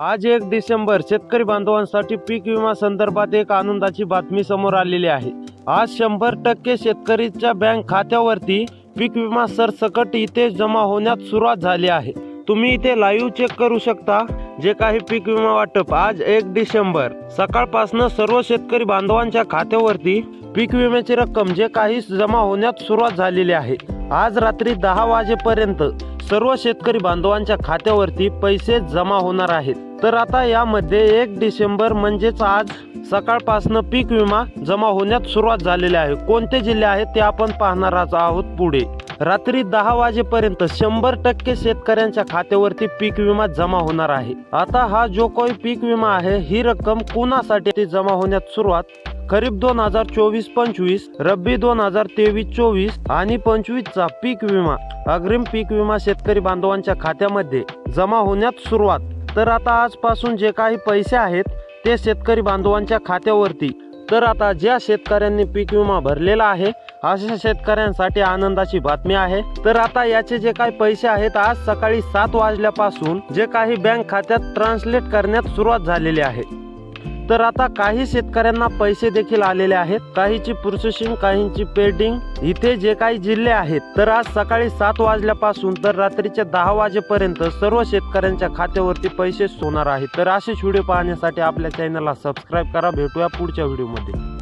आज एक डिसेंबर शेतकरी बांधवांसाठी पीक विमा संदर्भात एक आनंदाची बातमी समोर आलेली आहे. आज शंभर टक्के शेतकरीच्या बँक खात्यावरती पीक विमा सरसकट इथे जमा होण्यास सुरुवात झाली आहे. तुम्ही इथे लाईव्ह चेक करू शकता जे काही पीक विमा वाटप आज एक डिसेंबर सकाळपासून सर्व शेतकरी बांधवांच्या खात्यावरती पीक विम्याची रक्कम जे काही जमा होण्यास सुरुवात झालेली आहे. आज रात्री दहा वाजेपर्यंत सर्व शेतकरी बांधवांच्या खात्यावरती पैसे जमा होणार आहेत. तर आता यामध्ये एक डिसेंबर म्हणजेच आज सकाळपासनं पीक विमा जमा होण्यात सुरुवात झालेली आहे. कोणते जिल्हे आहेत ते आपण पाहणार आहोत पुढे. रात्री दहा वाजेपर्यंत शंभर टक्के शेतकऱ्यांच्या खात्यावरती पीक विमा जमा होणार आहे. आता हा जो काही पीक विमा आहे ही रक्कम कुणासाठी ती जमा होण्यात सुरुवात? खरीप दोन हजार चोवीस पंचवीस रब्बी दोन हजार तेवीस चोवीस आणि पंचवीसचा पीक विमा अग्रिम पीक विमा शेतकरी बांधवांच्या खात्यामध्ये जमा होण्यात सुरुवात. तर आता आजपासून जे काही पैसे आहेत ते शेतकरी बांधवांच्या खात्यावरती. तर आता ज्या शेतकऱ्यांनी पीक विमा भरलेला आहे अशा शेतकऱ्यांसाठी आनंदाची बातमी आहे. तर आता याचे जे काही पैसे आहेत आज सकाळी सात वाजल्यापासून जे काही बँक खात्यात ट्रान्सलेट करण्यात सुरुवात झालेली आहे. तर आता काही शेतकऱ्यांना पैसे देखील आलेले आहेत. काहीची प्रोसेसिंग काहींची पेंडिंग. इथे जे काही जिल्हे आहेत तर आज सकाळी सात वाजल्यापासून तर रात्रीच्या दहा वाजेपर्यंत सर्व शेतकऱ्यांच्या खात्यावरती पैसे होणार आहेत. तर असेच व्हिडिओ पाहण्यासाठी आपल्या चॅनलला सबस्क्राईब करा. भेटूया पुढच्या व्हिडिओमध्ये.